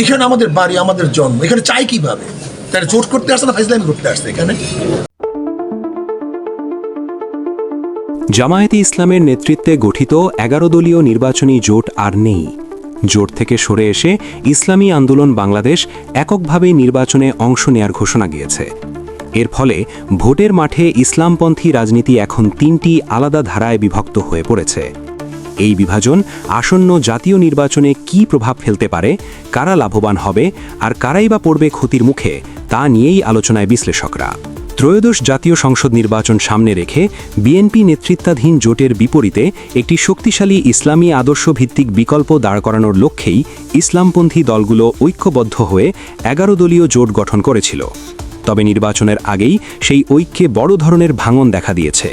এখানে আমাদের বাড়ি আমাদের জন্ম। এখানে চাই কীভাবে? তারা জোট করতে আসছে না ফাইজলামি করতে আসছে এখানে? জামায়াতে ইসলামের নেতৃত্বে গঠিত এগারো দলীয় নির্বাচনী জোট আর নেই। জোট থেকে সরে এসে ইসলামী আন্দোলন বাংলাদেশ এককভাবে নির্বাচনে অংশ নেয়ার ঘোষণা গিয়েছে। এর ফলে ভোটের মাঠে ইসলামপন্থী রাজনীতি এখন তিনটি আলাদা ধারায় বিভক্ত হয়ে পড়েছে। এই বিভাজন আসন্ন জাতীয় নির্বাচনে কি প্রভাব ফেলতে পারে, কারা লাভবান হবে আর কারাই বা পড়বে ক্ষতির মুখে, তা নিয়েই আলোচনায় বিশ্লেষকরা। ত্রয়োদশ জাতীয় সংসদ নির্বাচন সামনে রেখে বিএনপি নেতৃত্বাধীন জোটের বিপরীতে একটি শক্তিশালী ইসলামী আদর্শ ভিত্তিক বিকল্প দাঁড় করানোর লক্ষ্যেই ইসলামপন্থী দলগুলো ঐক্যবদ্ধ হয়ে এগারো দলীয় জোট গঠন করেছিল। তবে নির্বাচনের আগেই সেই ঐক্যে বড় ধরনের ভাঙন দেখা দিয়েছে।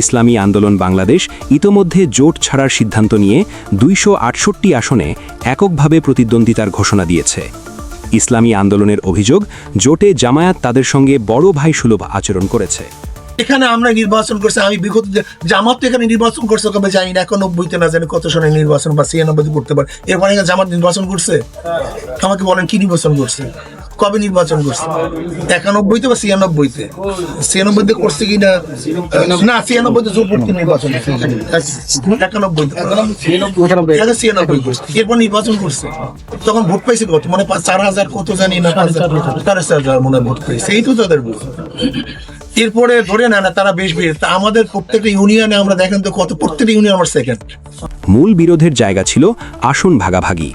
ইসলামী আন্দোলন বাংলাদেশ ইতোমধ্যে জোট ছাড়ার সিদ্ধান্ত নিয়ে দুইশো আটষট্টি আসনে এককভাবে প্রতিদ্বন্দ্বিতার ঘোষণা দিয়েছে। ইসলামী আন্দোলনের অভিযোগ, জোটে জামায়াত তাদের সঙ্গে বড় ভাই সুলভ আচরণ করেছে। এখানে আমরা নির্বাচন করছি, আমি বিগত জামাত তো এখানে নির্বাচন করছে কবে জানি না একানব্বইতে না জানি কত সনে নির্বাচন বা ছিয়ানব্বইতে করতে পারে। এরপরে জামাত নির্বাচন করছে? আমাকে বলেন, কি নির্বাচন করছে? কবে নির্বাচন করছে? একানব্বইতে বা ছিয়ানব্বইতে? ছিয়ানব্বইতে করছে কি না না ছিয়ানব্বইতে জোরপূর্তি নির্বাচন। করছে একানব্বইতে। ছিয়ানব্বই। করছে এরপর নির্বাচন করছে। তখন ভোট পাইছে কত? মানে পাঁচ- চার হাজার কত জানি না সাড়ে চার হাজার। মনে হয় ভোট পাইছে এই তো তাদের ভোট। এরপরে ধরে না না তারা বেশ বেশ। তা আমাদের প্রত্যেকটা ইউনিয়নে আমরা দেখেন তো কত প্রত্যেকটা ইউনিয়ন আমার সেকেন্ড মূল বিরোধের জায়গা ছিল আসন ভাগাভাগি।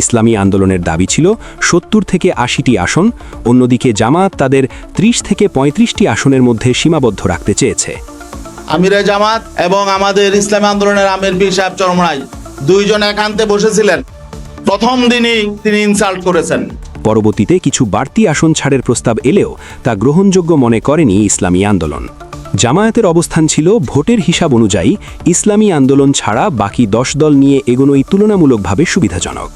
ইসলামী আন্দোলনের দাবি ছিল সত্তর থেকে আশিটি আসন অন্যদিকে জামাত তাদের ত্রিশ থেকে পঁয়ত্রিশটি আসনের মধ্যে সীমাবদ্ধ রাখতে চেয়েছে। আমিরে জামাত এবং আমাদের ইসলামী আন্দোলনের আমির পীর সাহেব চরমরাই দুইজন একান্তে বসেছিলেন। প্রথম দিনই তিনি ইনসাল্ট করেছেন। পরবর্তীতে কিছু বাড়তি আসন ছাড়ের প্রস্তাব এলেও তা গ্রহণযোগ্য মনে করেনি ইসলামী আন্দোলন। জামায়াতের অবস্থান ছিল ভোটের হিসাব অনুযায়ী ইসলামী আন্দোলন ছাড়া বাকি দশ দল নিয়ে এগোনোই তুলনামূলকভাবে সুবিধাজনক।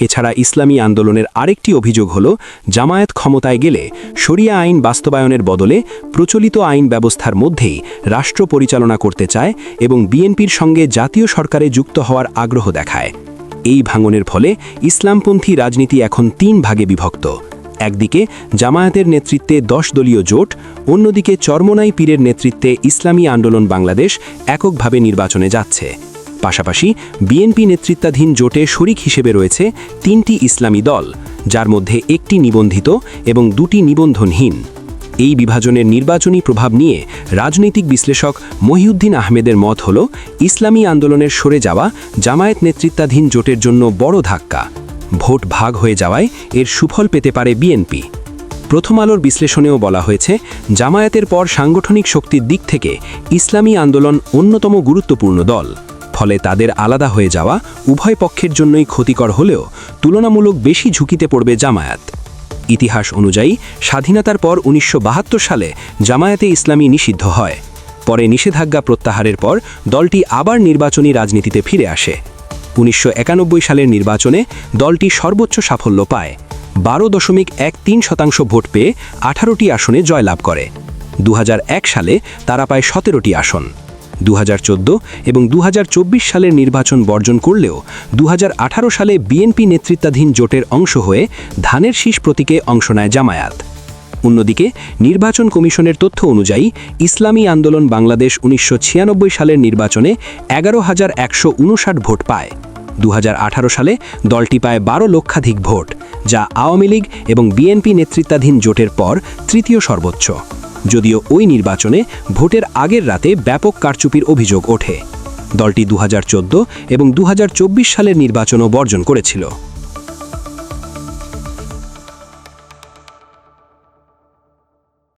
এছাড়া ইসলামী আন্দোলনের আরেকটি অভিযোগ হল, জামায়াত ক্ষমতায় গেলে শরিয়া আইন বাস্তবায়নের বদলে প্রচলিত আইন ব্যবস্থার মধ্যেই রাষ্ট্র পরিচালনা করতে চায় এবং বিএনপির সঙ্গে জাতীয় সরকারে যুক্ত হওয়ার আগ্রহ দেখায়। এই ভাঙনের ফলে ইসলামপন্থী রাজনীতি এখন তিন ভাগে বিভক্ত। একদিকে জামায়াতের নেতৃত্বে দশ দলীয় জোট, অন্যদিকে চরমনাই পীরের নেতৃত্বে ইসলামী আন্দোলন বাংলাদেশ এককভাবে নির্বাচনে যাচ্ছে। পাশাপাশি বিএনপি নেতৃত্বাধীন জোটে শরিক হিসেবে রয়েছে তিনটি ইসলামী দল, যার মধ্যে একটি নিবন্ধিত এবং দুটি নিবন্ধনহীন। এই বিভাজনের নির্বাচনী প্রভাব নিয়ে রাজনৈতিক বিশ্লেষক মহিউদ্দিন আহমেদের মত হল, ইসলামী আন্দোলনের সরে যাওয়া জামায়াত নেতৃত্বাধীন জোটের জন্য বড় ধাক্কা। ভোট ভাগ হয়ে যাওয়ায় এর সুফল পেতে পারে বিএনপি। প্রথম আলোর বিশ্লেষণেও বলা হয়েছে, জামায়াতের পর সাংগঠনিক শক্তির দিক থেকে ইসলামী আন্দোলন অন্যতম গুরুত্বপূর্ণ দল। ফলে তাদের আলাদা হয়ে যাওয়া উভয় পক্ষের জন্যই ক্ষতিকর হলেও তুলনামূলক বেশি ঝুঁকিতে পড়বে জামায়াত। ইতিহাস অনুযায়ী স্বাধীনতার পর উনিশশো বাহাত্তর সালে জামায়াতে ইসলামী নিষিদ্ধ হয়। পরে নিষেধাজ্ঞা প্রত্যাহারের পর দলটি আবার নির্বাচনী রাজনীতিতে ফিরে আসে। উনিশশো একানব্বই সালের নির্বাচনে দলটি সর্বোচ্চ সাফল্য পায়। বারো দশমিক এক তিন শতাংশ ভোট পেয়ে আঠারোটি আসনে জয়লাভ করে। দু হাজার এক সালে তারা পায় সতেরোটি আসন। দু হাজার চোদ্দ এবং দু হাজার চব্বিশ সালের নির্বাচন বর্জন করলেও দু হাজার আঠারো সালে বিএনপি নেতৃত্বাধীন জোটের অংশ হয়ে ধানের শীষ প্রতীকে অংশ নেয় জামায়াত। অন্যদিকে নির্বাচন কমিশনের তথ্য অনুযায়ী ইসলামী আন্দোলন বাংলাদেশ উনিশশো ছিয়ানব্বই সালের নির্বাচনে এগারো হাজার একশো ভোট পায়। দু হাজার আঠারো সালে দলটি পায় বারো লক্ষাধিক ভোট, যা আওয়ামী লীগ এবং বিএনপি নেতৃত্বাধীন জোটের পর তৃতীয় সর্বোচ্চ। যদিও ওই নির্বাচনে ভোটের আগের রাতে ব্যাপক কারচুপির অভিযোগ ওঠে। দলটি দু হাজার চোদ্দ এবং দু হাজার চব্বিশ সালের নির্বাচনও বর্জন করেছিল।